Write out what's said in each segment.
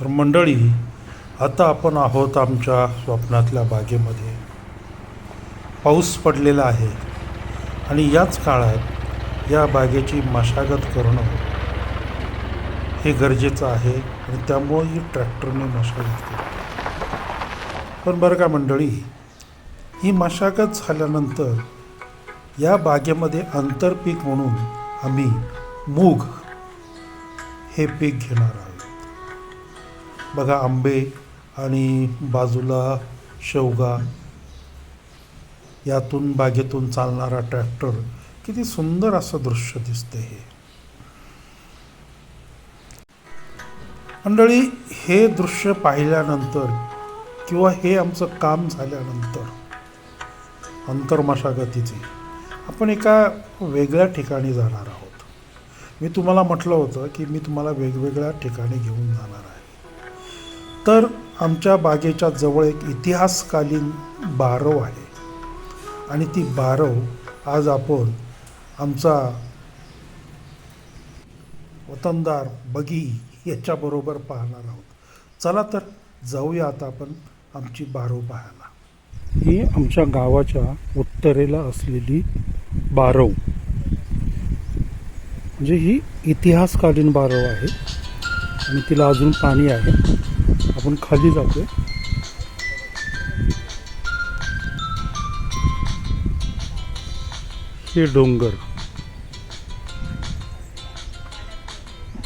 तर मंडळी आता आपण आहोत आमच्या स्वप्नातल्या बागेमध्ये. पाऊस पडलेला आहे आणि याच काळात या बागेची मशागत करणं हे गरजेचं आहे आणि त्यामुळे ही ट्रॅक्टरने मशागत केली. पण बरं का मंडळी ही मशागत झाल्यानंतर या बागेमध्ये आंतरपीक म्हणून आम्ही मूग हे पीक घेणार आहोत. बघा आंबे आणि बाजूला शेवगा यातून बागेतून चालणारा ट्रॅक्टर किती सुंदर असं दृश्य दिसते हे. मंडळी हे दृश्य पाहिल्यानंतर किंवा हे आमचं काम झाल्यानंतर अंतर्मशागतीचे आपण एका वेगळ्या ठिकाणी जाणार आहोत. मी तुम्हाला म्हटलं होतं की मी तुम्हाला वेगवेगळ्या ठिकाणी घेऊन जाणार आहे. तर आमच्या बागेच्या जवळ एक इतिहासकालीन बारव आहे. आणि ती बारव आज आपण आमचा वतनदार बगी याच्याबरोबर पाहणार आहोत. चला तर जाऊया आता आपण आमची बारव पाहायला. ही आमच्या गावाच्या उत्तरेला असलेली बारव. म्हणजे ही इतिहासकालीन बारव आहे. आणि तिला अजून पाणी आहे. आपण खाली जातोय हे डोंगर.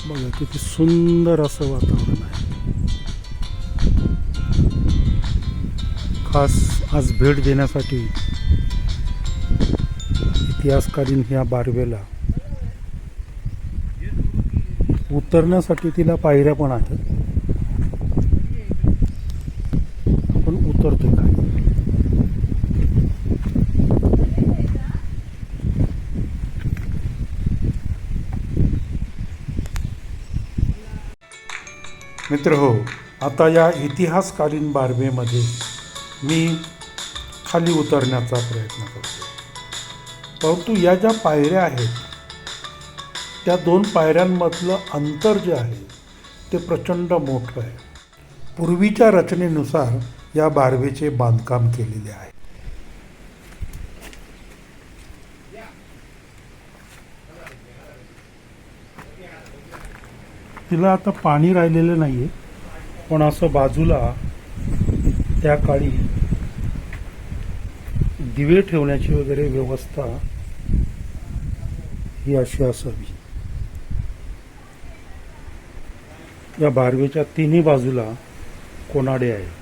बघा किती सुंदर असं वातावरण आहे. खास आज भेट देण्यासाठी इतिहासकालीन ह्या बारवेला उतरण्यासाठी तिला पायऱ्या पण आहेत आपण उतरतोय खाली मित्र हो आता या इतिहासकालीन बारबेमध्ये मी खाली उतरण्याचा प्रयत्न करतो. परंतु या ज्या पायऱ्या आहेत त्या दोन पायऱ्यांमधलं अंतर जे आहे ते प्रचंड मोठं आहे. पूर्वीच्या रचनेनुसार या बारवेचे बांधकाम केलेले आहे. तिला आता पाणी राहिलेलं नाही आहे पण असं बाजूला त्या काळी दिवे ठेवण्याची वगैरे व्यवस्था ही अशी असावी. या बारवेच्या तिन्ही बाजूला कोनाडे आहेत.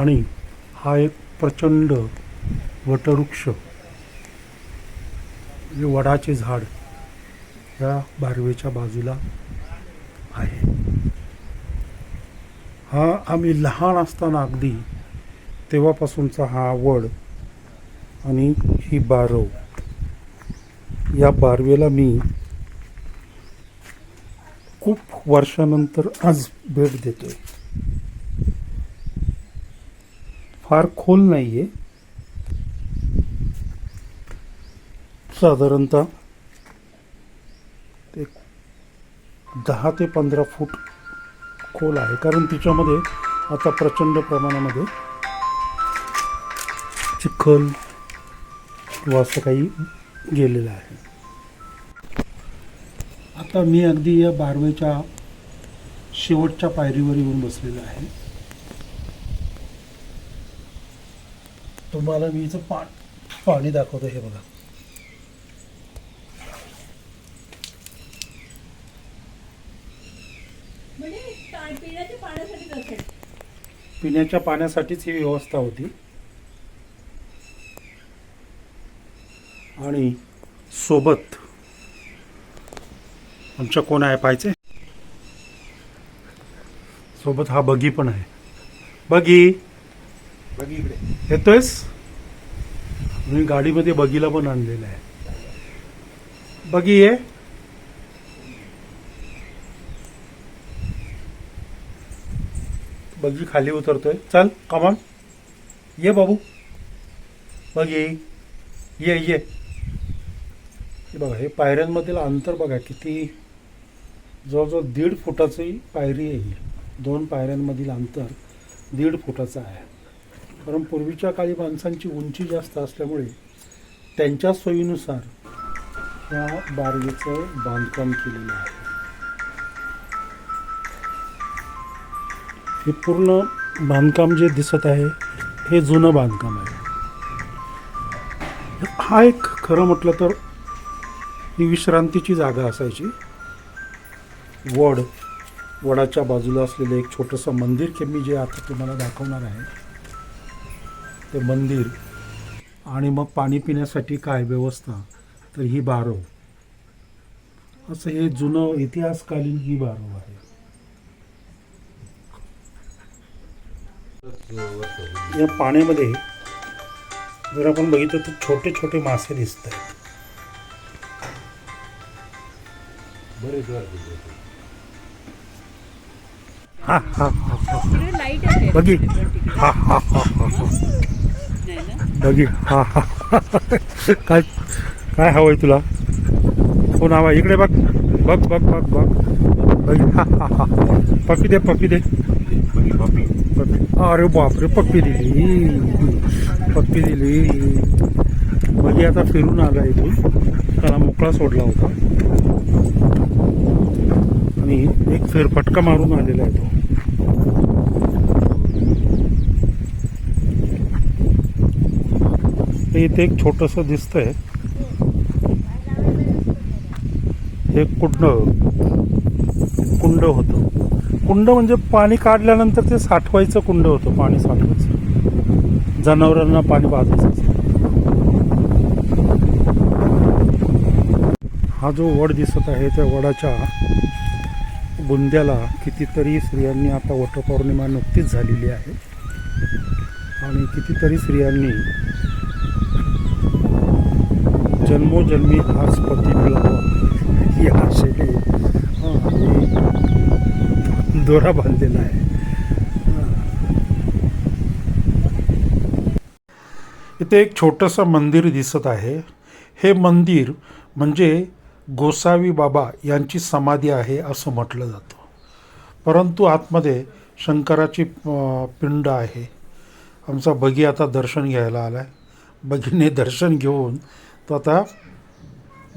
आणि हा एक प्रचंड वटवृक्ष म्हणजे वडाचे झाड या बारवेच्या बाजूला आहे. हा आम्ही लहान असताना अगदी तेव्हापासूनचा हा वड आणि ही बारव. या बारवेला मी खूप वर्षानंतर आज भेट देतोय. फार खोल नाही आहे साधारणतः ते दहा ते पंधरा फूट खोल आहे. कारण तिच्यामध्ये आता प्रचंड प्रमाणामध्ये चिखल किंवा असं काही गेलेलं आहे. आता मी अगदी या बारवेच्या शेवटच्या पायरीवर येऊन बसलेलो आहे. तुम्हाला मी इथं पा पाणी दाखवतो हे बघा. म्हणजे पिण्याच्या पाण्यासाठीच ही व्यवस्था होती. आणि सोबत आमच्या कोण आहे पाहिजे सोबत हा बगी पण आहे. बगी येतोयस मी गाडीमध्ये बगीला पण आणलेला आहे. बगी ये बगी खाली उतरतोय. चल कमान ये बाबू. बगी ये ये. ये बघा हे पायऱ्यांमधील अंतर बघा किती जवळजवळ दीड फुटाची पायरी आहे. दोन पायऱ्यांमधील अंतर दीड फुटाचं आहे. कारण पूर्वीच्या काळी माणसांची उंची जास्त असल्यामुळे त्यांच्या सोयीनुसार या बारगेचं बांधकाम केलेलं आहे. हे पूर्ण बांधकाम जे दिसत आहे हे जुनं बांधकाम आहे. हा एक खरं म्हटलं तर ही विश्रांतीची जागा असायची. वड वडाच्या बाजूला असलेलं एक छोटंसं मंदिर की मी जे आता तुम्हाला दाखवणार आहे ते मंदिर आणि मग पाणी पिण्यासाठी काय व्यवस्था? तर ही बारव. असं हे जुनं इतिहासकालीन ही बारव आहे. या पाण्यामध्ये जर आपण बघितलं तर छोटे छोटे मासे दिसत आहेत. हा हा हा हा. बघी. हा हा हा हा. हा बघी हा हा. काय काय हवंय तुला? हो नावा इकडे बघ. बघ बघ बघ बघ. बघी हा हा हा. पप्पी दे पप्पी दे. पप्पी अरे बापरे पप्पी दिली. पप्पी दिली. बघी आता फिरून आला इथून त्याला मोकळा सोडला होता. आणि एक फेरफटका मारून आलेला आहे तो. इथे एक छोटंसं दिसतंय. हे कुंड कुंड होतं. कुंड म्हणजे पाणी काढल्यानंतर ते साठवायचं कुंड होतं पाणी साठवायचं. जनावरांना पाणी पाजायचं हा जो वड दिसत आहे त्या वडाच्या बुंद्याला कितीतरी स्त्रियांनी आता वटपौर्णिमा नुकतीच झालेली आहे. आणि कितीतरी स्त्रियांनी जन्मोजन्मी हाच पती मिळावा ही आशेने दोरा बांधलेला आहे. इथे एक छोटंसं मंदिर दिसत आहे. हे मंदिर म्हणजे गोसावी बाबा यांची समाधी आहे असं म्हटलं जातं. परंतु आतमध्ये शंकराची पिंड आहे. आमचा बगी आता दर्शन घ्यायला आला आहे बगीने दर्शन घेऊन तो आता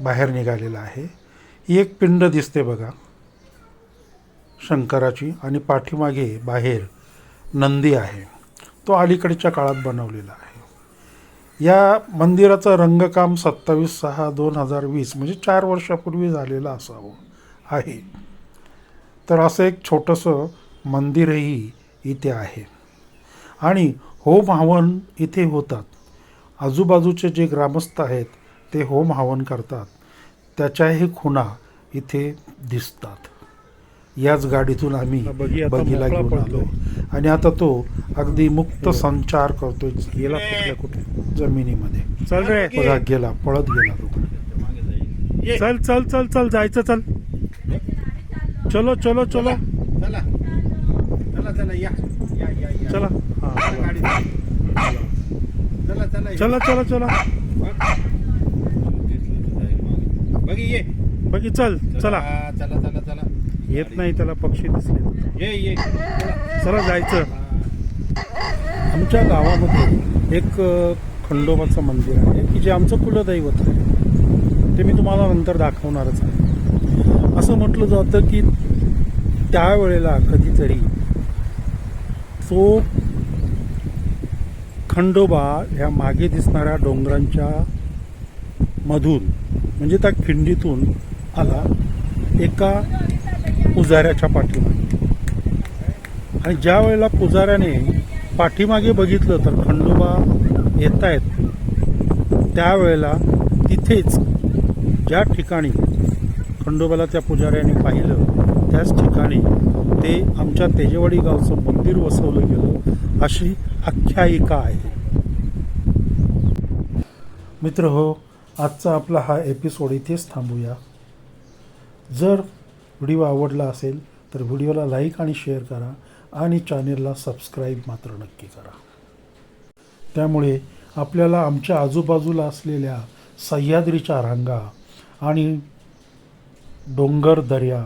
बाहेर निघालेला आहे. ही एक पिंड दिसते बघा. शंकराची आणि पाठीमागे बाहेर नंदी आहे. तो अलीकडच्या काळात बनवलेला आहे. या मंदिराचं रंगकाम सत्तावीस सहा दोन हजार वीस म्हणजे चार वर्षापूर्वी झालेलं असावं आहे. तर असं एक छोटंसं मंदिरही इथे आहे. आणि होम हवन इथे होतात. आजूबाजूचे जे ग्रामस्थ आहेत ते होम हवन करतात. त्याच्याही खुणा इथे दिसतात. याच गाडीतून आम्ही बगीला घेऊन आलो आणि आता तो अगदी मुक्त संचार करतोय. गेला कुठल्या कुठे? जमिनीमध्ये. चल रे. बघा गेला पळत गेला तो. चल चल चल चल जायचं चल. चलो चलो चलो. चला. चला चला या या या या. चला हा गाडी चला चला चला. चला चला बघी ये. बघी चल चला चला. चला चला येत नाही त्याला पक्षी दिसले. ये ये. चला जायचं. आमच्या गावामध्ये एक खंडोबाचं मंदिर आहे की जे आमचं कुलदैवत आहे. ते मी तुम्हाला नंतर दाखवणारच आहे. असं म्हटलं जातं की त्यावेळेला कधीतरी तो खंडोबा ह्या मागे दिसणाऱ्या डोंगरांच्या मधून म्हणजे त्या खिंडीतून आला एका पुजाऱ्याच्या पाठीमागे. आणि ज्या वेळेला पुजाऱ्याने पाठीमागे बघितलं तर खंडोबा येत आहेत त्यावेळेला तिथेच ज्या ठिकाणी खंडोबाला त्या पुजाऱ्याने पाहिलं त्याच ठिकाणी ते आमच्या तेजेवाडी गावचं मंदिर वसवलं गेलं अशी आख्यायिका आहे. मित्र हो आजचा आपला हा एपिसोड इथेच थांबूया. जर व्हिडिओ आवडला असेल तर व्हिडिओला लाईक आणि शेअर करा आणि चॅनेलला सबस्क्राईब मात्र नक्की करा. त्यामुळे आपल्याला आमच्या आजूबाजूला असलेल्या सह्याद्रीच्या रांगा आणि डोंगर दर्या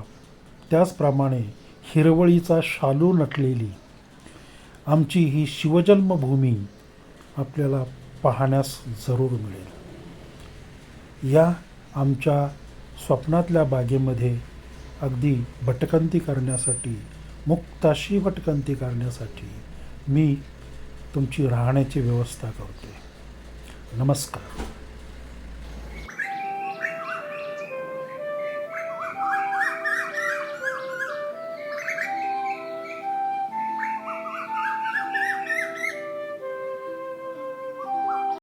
त्याचप्रमाणे हिरवळीचा शालू नटलेली आमची ही शिवजन्मभूमी आपल्याला पाहण्यास जरूर मिळेल. या आमच्या स्वप्नातल्या बागेमध्ये अगदी भटकंती करण्यासाठी मुक्ताशी भटकंती करण्यासाठी मी तुमची राहण्याची व्यवस्था करतो नमस्कार.